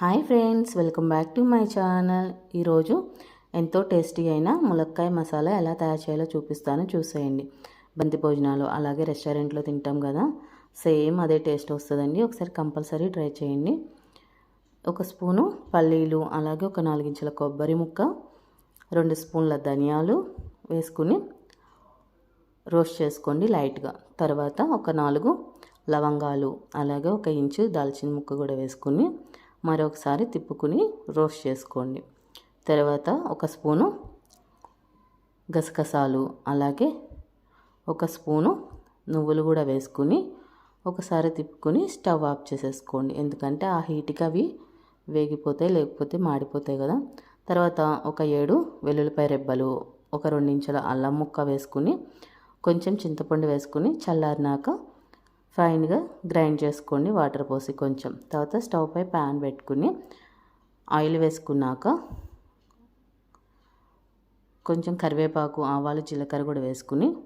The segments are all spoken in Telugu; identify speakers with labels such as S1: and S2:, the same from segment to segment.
S1: Hi friends welcome back to my channel. ఈరోజు ఎంతో టేస్టీ అయిన ములక్కాయ మసాలా ఎలా తయారు చేయాలో చూపిస్తాను. చూసేయండి. బంతి భోజనాలు అలాగే రెస్టారెంట్లో తింటాం కదా సేమ్ అదే టేస్ట్ వస్తుందండి. ఒకసారి కంపల్సరీ ట్రై చేయండి. ఒక స్పూను పల్లీలు అలాగే ఒక నాలుగించుల కొబ్బరి ముక్క రెండు స్పూన్ల ధనియాలు వేసుకుని రోస్ట్ చేసుకోండి లైట్గా. తర్వాత ఒక నాలుగు లవంగాలు అలాగే ఒక ఇంచు దాల్చిన ముక్క కూడా వేసుకుని మరొకసారి తిప్పుకుని రోస్ట్ చేసుకోండి. తర్వాత ఒక స్పూను గసగసాలు అలాగే ఒక స్పూను నువ్వులు కూడా వేసుకుని ఒకసారి తిప్పుకుని స్టవ్ ఆఫ్ చేసేసుకోండి. ఎందుకంటే ఆ హీట్కి అవి వేగిపోతాయి లేకపోతే మాడిపోతాయి కదా. తర్వాత ఒక ఏడు వెల్లుల్లిపాయ రెబ్బలు ఒక రెండించుల అల్లం ముక్క వేసుకుని కొంచెం చింతపండు వేసుకుని చల్లారినాక ఫైన్గా గ్రైండ్ చేసుకోండి వాటర్ పోసి కొంచెం. తర్వాత స్టవ్ పై ప్యాన్ పెట్టుకుని ఆయిల్ వేసుకున్నాక కొంచెం కరివేపాకు ఆవాలు జీలకర్ర కూడా వేసుకుని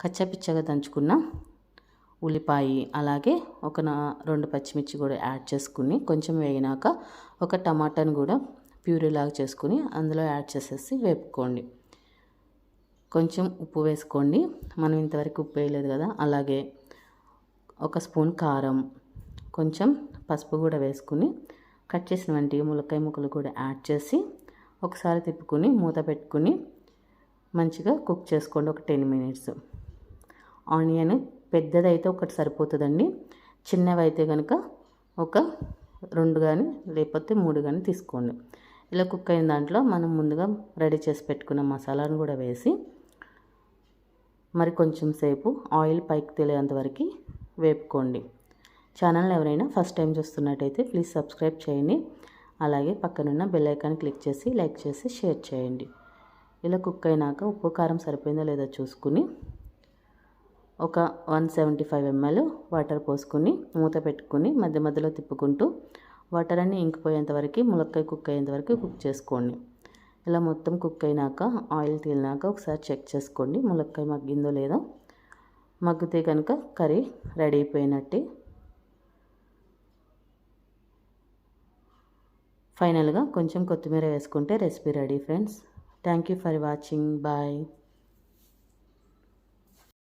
S1: కచ్చాపిచ్చగా దంచుకున్న ఉల్లిపాయ అలాగే ఒక నా రెండు పచ్చిమిర్చి కూడా యాడ్ చేసుకుని కొంచెం వేగినాక ఒక టమాటాను కూడా ప్యూరీలాగా చేసుకుని అందులో యాడ్ చేసేసి వేపుకోండి. కొంచెం ఉప్పు వేసుకోండి. మనం ఇంతవరకు ఉప్పు వేయలేదు కదా అలాగే ఒక స్పూన్ కారం కొంచెం పసుపు కూడా వేసుకుని కట్ చేసిన వంటి ములక్కాయ ముక్కలు కూడా యాడ్ చేసి ఒకసారి తిప్పుకుని మూత పెట్టుకుని మంచిగా కుక్ చేసుకోండి ఒక టెన్ మినిట్స్. ఆనియన్ పెద్దదైతే ఒకటి సరిపోతుందండి చిన్నవి అయితే కనుక ఒక రెండు కానీ లేకపోతే మూడు కానీ తీసుకోండి. ఇలా కుక్ అయిన దాంట్లో మనం ముందుగా రెడీ చేసి పెట్టుకున్న మసాలాను కూడా వేసి మరి కొంచెం సేపు ఆయిల్ పైకి తెలియంత వరకు వేపుకోండి. ఛానల్ ఎవరైనా ఫస్ట్ టైం చూస్తున్నట్టయితే ప్లీజ్ సబ్స్క్రైబ్ చేయండి. అలాగే పక్కనున్న బెల్ ఐకాన్ క్లిక్ చేసి లైక్ చేసి షేర్ చేయండి. ఇలా కుక్ అయినాక ఉప్పు కారం సరిపోయిందో లేదో చూసుకుని ఒక one seventy five ML water పోసుకుని మూత పెట్టుకుని మధ్య మధ్యలో తిప్పుకుంటూ వాటర్ అన్నీ ఇంకిపోయేంత వరకు ములక్కాయ కుక్ అయ్యేంత వరకు కుక్ చేసుకోండి. ఇలా మొత్తం కుక్ అయినాక ఆయిల్ తీలినాక ఒకసారి చెక్ చేసుకోండి ములక్కాయ మగ్గిందో లేదో. మగ్గితే కనుక కర్రీ రెడీ అయిపోయినట్టే. ఫైనల్గా కొంచెం కొత్తిమీర వేసుకుంటే recipe ready friends thank you for watching bye